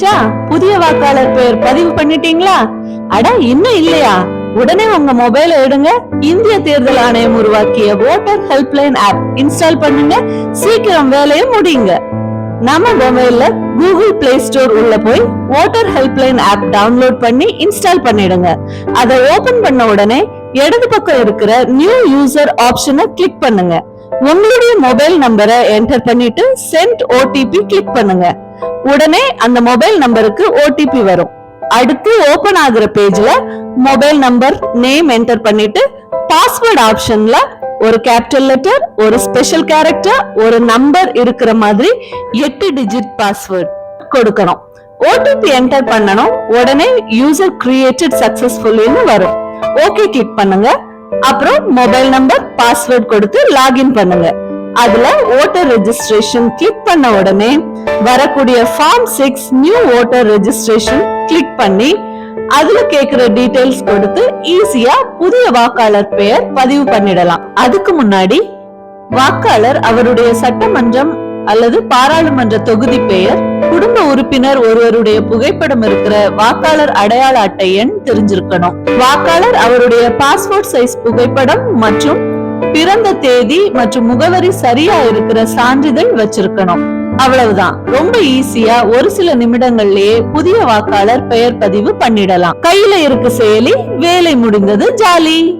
ஆயிடுச்சா புதிய வாக்காளர் பெயர் பதிவு பண்ணிட்டீங்களா? அட இன்னும் இல்லையா? உடனே உங்க மொபைலை எடுங்க. இந்திய தேர்தல் ஆணையம் உருவாக்கிய ஓட்டர் ஹெல்ப்லைன் ஆப் இன்ஸ்டால் பண்ணுங்க. சீக்கிரம் வேலையை முடியுங்க. நம்ம மொபைல்ல கூகுள் பிளே ஸ்டோர் உள்ள போய் ஓட்டர் ஹெல்ப்லைன் ஆப் டவுன்லோட் பண்ணி இன்ஸ்டால் பண்ணிடுங்க. அதை ஓபன் பண்ண உடனே இடது பக்கம் இருக்கிற நியூ யூசர் ஆப்ஷனை கிளிக் பண்ணுங்க. உங்களுடைய மொபைல் நம்பரை என்டர் பண்ணிட்டு சென்ட் ஓடிபி கிளிக் பண்ணுங்க. உடனே அந்த மொபைல் நம்பருக்கு ஓடிபி வரும். அடுத்து ஓபன் ஆகுற பேஜ்ல மொபைல் நம்பர் நேம் என்டர் பண்ணிட்டு பாஸ்வேர்ட் ஆப்ஷன்ல ஒரு கேபிட்டல் லெட்டர் ஒரு ஸ்பெஷல் கேரக்டர் ஒரு நம்பர் இருக்கிற மாதிரி எட்டு டிஜிட் பாஸ்வேர்ட் கொடுக்கணும். ஓடிபி என்டர் பண்ணணும். உடனே யூசர் கிரியேட்டட் சக்சஸ்ஃபுல்லின்னு வரும். ஓகே கிளிக் பண்ணுங்க. அப்புறம் மொபைல் நம்பர் பாஸ்வேர்ட் கொடுத்து லாகின் பண்ணுங்க. அதுல ஓட்டர் ரெஜிஸ்ட்ரேஷன் கிளிக் பண்ண உடனே வரக்கூடிய form six new voter registration click பண்ணி அதுல கேக்குற டீடைல்ஸ் கொடுத்து ஈஸியா புதிய வாக்காளர் பெயர் பதிவு பண்ணிடலாம். அதுக்கு முன்னாடி வாக்காளர் அவருடைய சட்டமன்றம் அல்லது பாராளுமன்ற தொகுதி பெயர் குடும்ப உறுப்பினர் ஒருவருடைய புகைப்படம் இருக்கிற வாக்காளர் அடையாள அட்டை எண் தெரிஞ்சிருக்கணும். வாக்காளர் அவருடைய பாஸ்போர்ட் சைஸ் புகைப்படம் மற்றும் பிறந்த தேதி மற்றும் முகவரி சரியா இருக்கிற சான்றிதழ் வச்சிருக்கணும். அவ்வளவுதான். ரொம்ப ஈஸியா ஒரு சில நிமிடங்கள்லயே புதிய வாக்காளர் பெயர் பதிவு பண்ணிடலாம். கையில இருக்கு செயலி வேலை முடிந்தது ஜாலி.